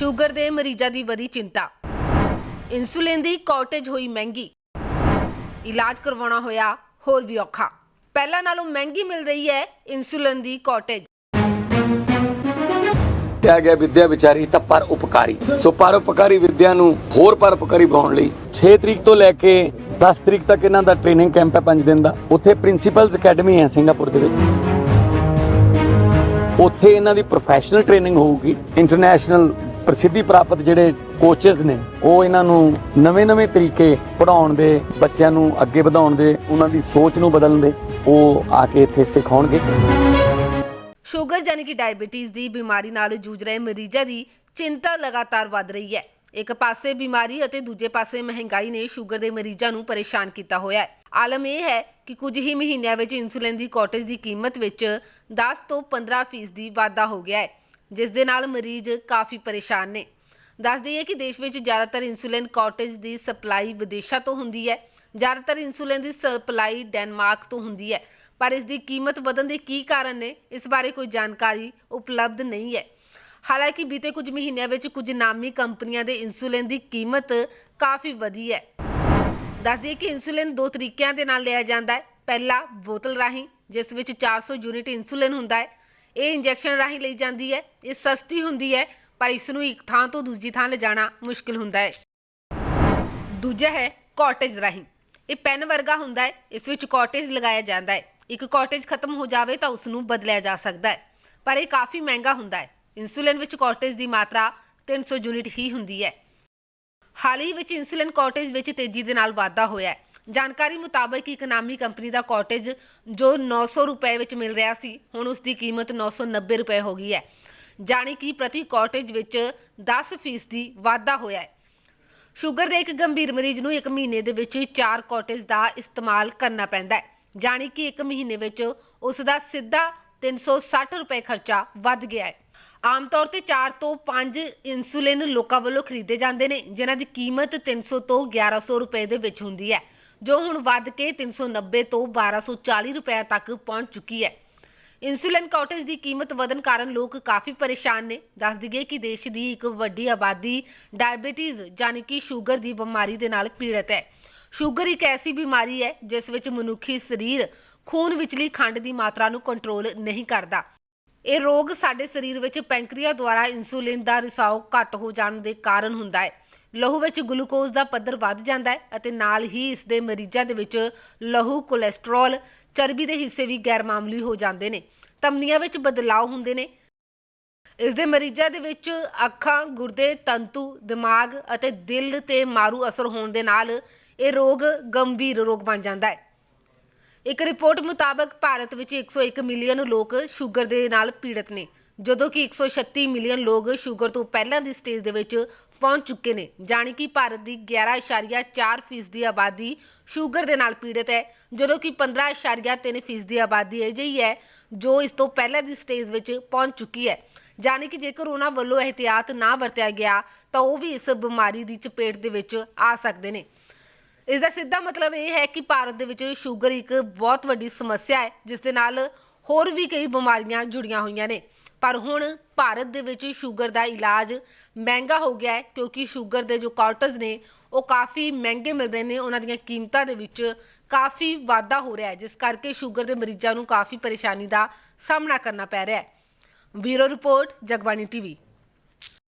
Sugar ਦੇ ਮਰੀਜ਼ਾਂ ਦੀ ਵਧੀ ਚਿੰਤਾ। ਇਨਸੂਲਿਨ ਦੀ ਕਾਟੇਜ ਹੋਈ ਮਹਿੰਗੀ। ਇਲਾਜ ਕਰਵਾਉਣਾ ਹੋਇਆ ਹੋਰ ਵੀ ਔਖਾ। ਪਹਿਲਾਂ ਨਾਲੋਂ ਮਹਿੰਗੀ ਮਿਲ ਰਹੀ ਹੈ ਇਨਸੂਲਿਨ ਦੀ ਕਾਟੇਜ ਕਿਹਾ ਗਿਆ ਵਿਦਿਆ ਵਿਚਾਰੀ ਤਾਂ ਪਰ ਉਪਕਾਰੀ। ਸੋ ਪਰ ਉਪਕਾਰੀ ਵਿਦਿਆ ਨੂੰ ਹੋਰ ਪਰ ਉਪਕਾਰੀ ਬਣਾਉਣ ਲਈ। 6 ਤਰੀਕ ਤੋਂ ਲੈ ਕੇ 10 ਤਰੀਕ ਤੱਕ ਇਹਨਾਂ ਦਾ ਟ੍ਰੇਨਿੰਗ ਕੈਂਪ ਹੈ 5 ਦਿਨ ਦਾ। ਉੱਥੇ ਪ੍ਰਿੰਸੀਪਲਸ ਅਕੈਡਮੀ ਹੈ ਸਿੰਗਾਪੁਰ ਦੇ ਵਿੱਚ। ਉੱਥੇ ਇਹਨਾਂ ਦੀ ਪ੍ਰੋਫੈਸ਼ਨਲ ਟ੍ਰੇਨਿੰਗ ਹੋਊਗੀ। ਇੰਟਰਨੈਸ਼ਨਲ ਪ੍ਰਸਿੱਧੀ ਪ੍ਰਾਪਤ ਜਿਹੜੇ ਕੋਚਸ ਨੇ, ਉਹ ਇਹਨਾਂ ਨੂੰ ਨਵੇਂ-ਨਵੇਂ ਤਰੀਕੇ ਪੜਾਉਣ ਦੇ, ਬੱਚਿਆਂ ਨੂੰ ਅੱਗੇ ਵਧਾਉਣ ਦੇ, ਉਹਨਾਂ ਦੀ ਸੋਚ ਨੂੰ ਬਦਲਣ ਦੇ, ਉਹ ਆ ਕੇ ਇੱਥੇ ਸਿਖਾਉਣਗੇ। ਸ਼ੂਗਰ ਯਾਨੀ ਕਿ ਡਾਇਬੀਟੀਜ਼ ਦੀ ਬਿਮਾਰੀ ਨਾਲ ਜੂਝ ਰਹੇ ਮਰੀਜ਼ਾਂ ਦੀ ਚਿੰਤਾ ਲਗਾਤਾਰ ਵੱਧ ਰਹੀ ਹੈ। ਇੱਕ ਪਾਸੇ ਬਿਮਾਰੀ ਅਤੇ ਦੂਜੇ ਪਾਸੇ ਮਹਿੰਗਾਈ ਨੇ ਸ਼ੂਗਰ ਦੇ ਮਰੀਜ਼ਾਂ ਨੂੰ ਪਰੇਸ਼ਾਨ ਕੀਤਾ ਹੋਇਆ ਹੈ। ਆਲਮ ਇਹ ਹੈ ਕਿ ਕੁਝ ਹੀ ਮਹੀਨਿਆਂ ਵਿੱਚ ਇਨਸੂਲਿਨ ਦੀ ਕਾਟੇਜ ਦੀ ਕੀਮਤ ਵਿੱਚ 10 ਤੋਂ 15% ਫੀਸਦੀ ਵਾਧਾ ਹੋ ਗਿਆ ਹੈ। ਜਿਸ ਦੇ ਨਾਲ ਮਰੀਜ਼ ਕਾਫੀ ਪਰੇਸ਼ਾਨ ਨੇ। ਦੱਸ ਦਈਏ ਕਿ ਦੇਸ਼ ਵਿੱਚ ਜ਼ਿਆਦਾਤਰ ਇਨਸੂਲਿਨ ਕਾਟੇਜ ਦੀ ਸਪਲਾਈ ਵਿਦੇਸ਼ਾਂ ਤੋਂ ਹੁੰਦੀ ਹੈ। ਜ਼ਿਆਦਾਤਰ ਇਨਸੂਲਿਨ ਦੀ ਸਪਲਾਈ ਡੈਨਮਾਰਕ ਤੋਂ ਹੁੰਦੀ ਹੈ। ਪਰ ਇਸ ਦੀ ਕੀਮਤ ਵਧਣ ਦੇ ਕੀ ਕਾਰਨ ਨੇ, ਇਸ ਬਾਰੇ ਕੋਈ ਜਾਣਕਾਰੀ ਉਪਲਬਧ ਨਹੀਂ ਹੈ। ਹਾਲਾਂਕਿ ਬੀਤੇ ਕੁਝ ਮਹੀਨਿਆਂ ਵਿੱਚ ਕੁਝ ਨਾਮੀ ਕੰਪਨੀਆਂ ਦੇ ਇਨਸੂਲਿਨ ਦੀ ਕੀਮਤ ਕਾਫੀ ਵਧੀ ਹੈ। ਦੱਸ ਦਈਏ ਕਿ ਇਨਸੂਲਿਨ ਦੋ ਤਰੀਕਿਆਂ ਦੇ ਨਾਲ ਲਿਆ ਜਾਂਦਾ ਹੈ। ਪਹਿਲਾ ਬੋਤਲ ਰਾਹੀਂ, ਜਿਸ ਵਿੱਚ 400 ਯੂਨਿਟ ਇਨਸੂਲਿਨ ਹੁੰਦਾ ਹੈ। ਇਹ ਇੰਜੈਕਸ਼ਨ ਰਾਹੀਂ ਲਈ ਜਾਂਦੀ ਹੈ, ਇਹ ਸਸਤੀ ਹੁੰਦੀ ਹੈ, ਪਰ ਇਸ ਨੂੰ ਇੱਕ ਥਾਂ ਤੋਂ ਦੂਜੀ ਥਾਂ ਲਿਜਾਣਾ ਮੁਸ਼ਕਿਲ ਹੁੰਦਾ ਹੈ। ਦੂਜਾ ਹੈ ਕਾਟੇਜ ਰਾਹੀਂ। ਇਹ ਪੈਨ ਵਰਗਾ ਹੁੰਦਾ ਹੈ, ਇਸ ਵਿੱਚ ਕਾਟੇਜ ਲਗਾਇਆ ਜਾਂਦਾ ਹੈ। ਇੱਕ ਕਾਟੇਜ ਖਤਮ ਹੋ ਜਾਵੇ ਤਾਂ ਉਸ ਨੂੰ ਬਦਲਿਆ ਜਾ ਸਕਦਾ ਹੈ, ਪਰ ਇਹ ਕਾਫੀ ਮਹਿੰਗਾ ਹੁੰਦਾ ਹੈ। ਇਨਸੂਲਿਨ ਵਿੱਚ ਕਾਟੇਜ ਦੀ ਮਾਤਰਾ 300 ਯੂਨਿਟ ਹੀ ਹੁੰਦੀ ਹੈ। ਹਾਲ ਹੀ ਵਿੱਚ ਇਨਸੂਲਿਨ ਕਾਟੇਜ ਵਿੱਚ ਤੇਜ਼ੀ ਦੇ ਨਾਲ ਵਾਧਾ ਹੋਇਆ ਹੈ। ਜਾਣਕਾਰੀ ਮੁਤਾਬਕ ਇਕਨਾਮੀ ਕੰਪਨੀ ਦਾ ਕਾਟੇਜ ਜੋ 900 ਰੁਪਏ ਵਿੱਚ ਮਿਲ ਰਿਹਾ ਸੀ, ਹੁਣ ਉਸ ਦੀ ਕੀਮਤ 990 ਰੁਪਏ ਹੋ ਗਈ ਹੈ। ਜਾਣੀ ਕਿ ਪ੍ਰਤੀ ਕਾਟੇਜ ਵਿੱਚ 10% ਦੀ ਵਾਧਾ ਹੋਇਆ ਹੈ। ਸ਼ੂਗਰ ਦੇ ਇੱਕ ਗੰਭੀਰ ਮਰੀਜ਼ ਨੂੰ ਇੱਕ ਮਹੀਨੇ ਦੇ ਵਿੱਚ 4 ਕਾਟੇਜ ਦਾ ਇਸਤੇਮਾਲ ਕਰਨਾ ਪੈਂਦਾ ਹੈ। ਜਾਣੀ ਕਿ ਇੱਕ ਮਹੀਨੇ ਵਿੱਚ ਉਸ ਦਾ ਸਿੱਧਾ 360 ਰੁਪਏ ਖਰਚਾ ਵੱਧ ਗਿਆ ਹੈ। ਆਮ ਤੌਰ ਤੇ 4 ਤੋਂ 5 ਇਨਸੂਲਿਨ ਲੋਕਾਂ ਵੱਲੋਂ ਖਰੀਦੇ ਜਾਂਦੇ ਨੇ, ਜਿਨ੍ਹਾਂ ਦੀ ਕੀਮਤ 300 ਤੋਂ 1100 ਰੁਪਏ ਦੇ ਵਿੱਚ ਹੁੰਦੀ ਹੈ। ਜੋ ਹੁਣ ਵੱਧ ਕੇ 390 ਤੋਂ 1240 ਰੁਪਏ ਤੱਕ ਪਹੁੰਚ ਚੁੱਕੀ ਹੈ। ਇਨਸੂਲਿਨ ਕਾਟੇਜ ਦੀ ਕੀਮਤ ਵਧਣ ਕਾਰਨ ਲੋਕ ਕਾਫੀ ਪਰੇਸ਼ਾਨ ਨੇ। ਦੱਸ ਦਈਏ ਕਿ ਦੇਸ਼ ਦੀ ਇੱਕ ਵੱਡੀ ਆਬਾਦੀ ਡਾਇਬੀਟੀਜ਼ ਯਾਨੀ ਕਿ ਸ਼ੂਗਰ ਦੀ ਬਿਮਾਰੀ ਦੇ ਨਾਲ ਪੀੜਤ ਹੈ। ਸ਼ੂਗਰ ਇੱਕ ਐਸੀ ਬਿਮਾਰੀ ਹੈ, ਜਿਸ ਵਿੱਚ ਮਨੁੱਖੀ ਸਰੀਰ ਖੂਨ ਵਿਚਲੀ ਖੰਡ ਦੀ ਮਾਤਰਾ ਨੂੰ ਕੰਟਰੋਲ ਨਹੀਂ ਕਰਦਾ। ਇਹ ਰੋਗ ਸਾਡੇ ਸਰੀਰ ਵਿੱਚ ਪੈਂਕਰੀਆ ਦੁਆਰਾ ਇਨਸੂਲਿਨ ਦਾ ਰਿਸਾਓ ਘੱਟ ਹੋ ਜਾਣ ਦੇ ਕਾਰਨ ਹੁੰਦਾ ਹੈ। ਲਹੂ ਵਿੱਚ ਗਲੂਕੋਜ਼ ਦਾ ਪੱਧਰ ਵੱਧ ਜਾਂਦਾ ਹੈ ਅਤੇ ਨਾਲ ਹੀ ਇਸ ਦੇ ਮਰੀਜ਼ਾਂ ਦੇ ਵਿੱਚ ਲਹੂ ਕੋਲੇਸਟ੍ਰੋਲ, ਚਰਬੀ ਦੇ ਹਿੱਸੇ ਵੀ ਗੈਰ ਮਾਮੂਲੀ ਹੋ ਜਾਂਦੇ ਨੇ। ਧਮਨੀਆਂ ਵਿੱਚ ਬਦਲਾਅ ਹੁੰਦੇ ਨੇ। ਇਸ ਦੇ ਮਰੀਜ਼ਾਂ ਦੇ ਵਿੱਚ ਅੱਖਾਂ, ਗੁਰਦੇ, ਤੰਤੂ, ਦਿਮਾਗ ਅਤੇ ਦਿਲ ਤੇ ਮਾਰੂ ਅਸਰ ਹੋਣ ਦੇ ਨਾਲ ਇਹ ਰੋਗ ਗੰਭੀਰ ਰੋਗ ਬਣ ਜਾਂਦਾ ਹੈ। ਇੱਕ ਰਿਪੋਰਟ ਮੁਤਾਬਕ ਭਾਰਤ ਵਿੱਚ 101 ਮਿਲੀਅਨ ਲੋਕ ਸ਼ੂਗਰ ਦੇ ਨਾਲ ਪੀੜਤ ਨੇ। ਜਦੋਂ ਕਿ 136 ਮਿਲੀਅਨ ਲੋਕ ਸ਼ੂਗਰ ਤੋਂ ਪਹਿਲਾਂ ਦੀ ਸਟੇਜ ਦੇ ਵਿੱਚ ਪਹੁੰਚ ਚੁੱਕੇ ਨੇ, ਜਾਣੀ ਕਿ ਭਾਰਤ ਦੀ 11.4% ਦੀ ਆਬਾਦੀ ਸ਼ੂਗਰ ਦੇ ਨਾਲ ਪੀੜਤ ਹੈ। ਜਦੋਂ ਕਿ 15.3% ਦੀ ਆਬਾਦੀ ਅਜਿਹੀ ਹੈ ਜੋ ਇਸ ਤੋਂ ਪਹਿਲਾਂ ਦੀ ਸਟੇਜ ਵਿੱਚ ਪਹੁੰਚ ਚੁੱਕੀ ਹੈ। ਜਾਣੀ ਕਿ ਜੇਕਰ ਉਹਨਾਂ ਵੱਲੋਂ ਇhtiyat ਨਾ ਵਰਤਿਆ ਗਿਆ, ਤਾਂ ਉਹ ਵੀ ਇਸ ਬਿਮਾਰੀ ਦੀ ਚਪੇਟ ਦੇ ਵਿੱਚ ਆ ਸਕਦੇ ਨੇ। ਇਸ ਦਾ ਸਿੱਧਾ ਮਤਲਬ ਇਹ ਹੈ ਕਿ ਭਾਰਤ ਦੇ ਵਿੱਚ ਸ਼ੂਗਰ ਇੱਕ ਬਹੁਤ ਵੱਡੀ ਸਮੱਸਿਆ ਹੈ, ਜਿਸ ਦੇ ਨਾਲ ਹੋਰ ਵੀ ਕਈ ਬਿਮਾਰੀਆਂ ਜੁੜੀਆਂ ਹੋਈਆਂ ਨੇ। ਪਰ ਹੁਣ ਭਾਰਤ ਦੇ ਵਿੱਚ ਸ਼ੂਗਰ ਦਾ ਇਲਾਜ ਮਹਿੰਗਾ ਹੋ ਗਿਆ ਹੈ, ਕਿਉਂਕਿ ਸ਼ੂਗਰ ਦੇ ਜੋ ਕਾਟਸ ਨੇ, ਉਹ ਕਾਫੀ ਮਹਿੰਗੇ ਮਿਲਦੇ ਨੇ, ਉਹਨਾਂ ਦੀਆਂ ਕੀਮਤਾਂ ਦੇ ਵਿੱਚ ਕਾਫੀ ਵਾਧਾ ਹੋ ਰਿਹਾ ਹੈ, ਜਿਸ ਕਰਕੇ ਸ਼ੂਗਰ ਦੇ ਮਰੀਜ਼ਾਂ ਨੂੰ ਕਾਫੀ ਪਰੇਸ਼ਾਨੀ ਦਾ ਸਾਹਮਣਾ ਕਰਨਾ ਪੈ ਰਿਹਾ ਹੈ। Bureau report, Jagbani TV.